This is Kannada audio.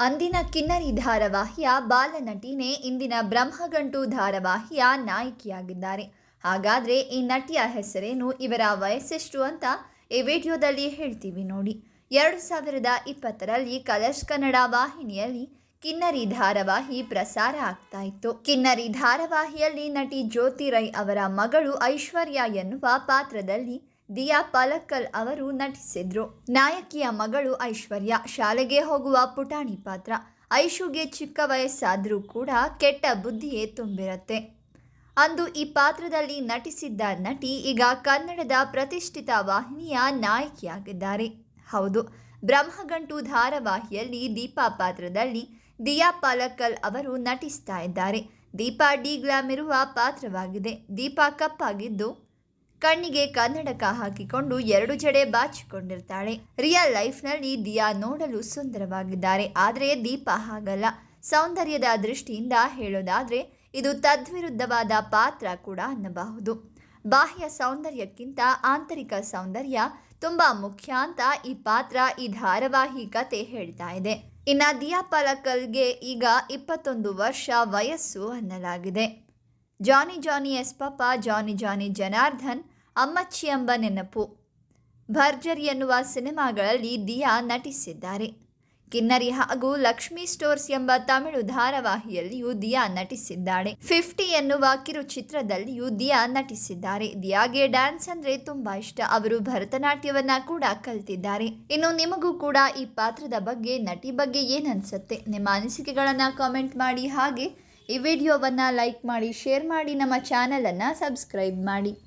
ಅಂದಿನ ಕಿನ್ನರಿ ಧಾರಾವಾಹಿಯ ಬಾಲನಟಿನೇ ಇಂದಿನ ಬ್ರಹ್ಮಗಂಟು ಧಾರಾವಾಹಿಯ ನಾಯಕಿಯಾಗಿದ್ದಾರೆ. ಹಾಗಾದರೆ ಈ ನಟಿಯ ಹೆಸರೇನು, ಇವರ ವಯಸ್ಸೆಷ್ಟು ಅಂತ ಈ ವಿಡಿಯೋದಲ್ಲಿ ಹೇಳ್ತೀವಿ ನೋಡಿ. ಎರಡು ಸಾವಿರದ ಇಪ್ಪತ್ತರಲ್ಲಿ ಕಲರ್ಸ್ ಕನ್ನಡ ವಾಹಿನಿಯಲ್ಲಿ ಕಿನ್ನರಿ ಧಾರಾವಾಹಿ ಪ್ರಸಾರ ಆಗ್ತಾ ಇತ್ತು. ಕಿನ್ನರಿ ಧಾರಾವಾಹಿಯಲ್ಲಿ ನಟಿ ಜ್ಯೋತಿ ರೈ ಅವರ ಮಗಳು ಐಶ್ವರ್ಯ ಎನ್ನುವ ಪಾತ್ರದಲ್ಲಿ ದಿಯಾ ಪಾಲಕ್ಕಲ್ ಅವರು ನಟಿಸಿದ್ರು. ನಾಯಕಿಯ ಮಗಳು ಐಶ್ವರ್ಯ. ಶಾಲೆಗೆ ಹೋಗುವ ಪುಟಾಣಿ ಪಾತ್ರ. ಐಶುಗೆ ಚಿಕ್ಕ ವಯಸ್ಸಾದರೂ ಕೂಡ ಕೆಟ್ಟ ಬುದ್ಧಿಯೇ ತುಂಬಿರುತ್ತೆ. ಅಂದು ಈ ಪಾತ್ರದಲ್ಲಿ ನಟಿಸಿದ್ದ ನಟಿ ಈಗ ಕನ್ನಡದ ಪ್ರತಿಷ್ಠಿತ ವಾಹಿನಿಯ ನಾಯಕಿಯಾಗಿದ್ದಾರೆ. ಹೌದು, ಬ್ರಹ್ಮಗಂಟು ಧಾರಾವಾಹಿಯಲ್ಲಿ ದೀಪಾ ಪಾತ್ರದಲ್ಲಿ ದಿಯಾ ಪಾಲಕ್ಕಲ್ ಅವರು ನಟಿಸ್ತಾ ಇದ್ದಾರೆ. ದೀಪಾ ಡಿ ಗ್ಲಾಮ್ ಇರುವ ಪಾತ್ರವಾಗಿದೆ. ದೀಪಾ ಕಪ್ಪಾಗಿದ್ದು ಕಣ್ಣಿಗೆ ಕನ್ನಡಕ ಹಾಕಿಕೊಂಡು ಎರಡು ಜಡೆ ಬಾಚಿಕೊಂಡಿರ್ತಾಳೆ. ರಿಯಲ್ ಲೈಫ್ನಲ್ಲಿ ದಿಯಾ ನೋಡಲು ಸುಂದರವಾಗಿದ್ದಾರೆ. ಆದರೆ ದೀಪ ಹಾಗಲ್ಲ. ಸೌಂದರ್ಯದ ದೃಷ್ಟಿಯಿಂದ ಹೇಳೋದಾದ್ರೆ ಇದು ತದ್ವಿರುದ್ಧವಾದ ಪಾತ್ರ ಕೂಡ ಅನ್ನಬಹುದು. ಬಾಹ್ಯ ಸೌಂದರ್ಯಕ್ಕಿಂತ ಆಂತರಿಕ ಸೌಂದರ್ಯ ತುಂಬಾ ಮುಖ್ಯ ಅಂತ ಈ ಪಾತ್ರ ಈ ಧಾರಾವಾಹಿ ಕತೆ ಹೇಳ್ತಾ ಇದೆ. ಇನ್ನ ದಿಯಾ ಪಾಲಕಲ್ಗೆ ಈಗ ಇಪ್ಪತ್ತೊಂದು ವರ್ಷ ವಯಸ್ಸು ಅನ್ನಲಾಗಿದೆ. Johny Johny yes papa, Johny Johny Janardhan Ammachi ಎಂಬ ನೆನಪು. ಭರ್ಜರಿ ಎನ್ನುವ ಸಿನಿಮಾಗಳಲ್ಲಿ ದಿಯಾ ನಟಿಸಿದ್ದಾರೆ. ಕಿನ್ನರಿ ಹಾಗೂ ಲಕ್ಷ್ಮಿ ಸ್ಟೋರ್ಸ್ ಎಂಬ ತಮಿಳು ಧಾರಾವಾಹಿಯಲ್ಲಿಯೂ ದಿಯಾ ನಟಿಸಿದ್ದಾಳೆ. ಫಿಫ್ಟಿ ಎನ್ನುವ ಕಿರು ಚಿತ್ರದಲ್ಲಿಯೂ ದಿಯಾ ನಟಿಸಿದ್ದಾರೆ. ದಿಯಾಗೆ ಡ್ಯಾನ್ಸ್ ಅಂದ್ರೆ ತುಂಬಾ ಇಷ್ಟ. ಅವರು ಭರತನಾಟ್ಯವನ್ನ ಕೂಡ ಕಲ್ತಿದ್ದಾರೆ. ಇನ್ನು ನಿಮಗೂ ಕೂಡ ಈ ಪಾತ್ರದ ಬಗ್ಗೆ, ನಟಿ ಬಗ್ಗೆ ಏನನ್ಸುತ್ತೆ ನಿಮ್ಮ ಅನಿಸಿಕೆಗಳನ್ನ ಕಾಮೆಂಟ್ ಮಾಡಿ. ಹಾಗೆ ಈ ವಿಡಿಯೋವನ್ನು ಲೈಕ್ ಮಾಡಿ ಶೇರ್ ಮಾಡಿ ನಮ್ಮ ಚಾನಲನ್ನು ಸಬ್ಸ್ಕ್ರೈಬ್ ಮಾಡಿ.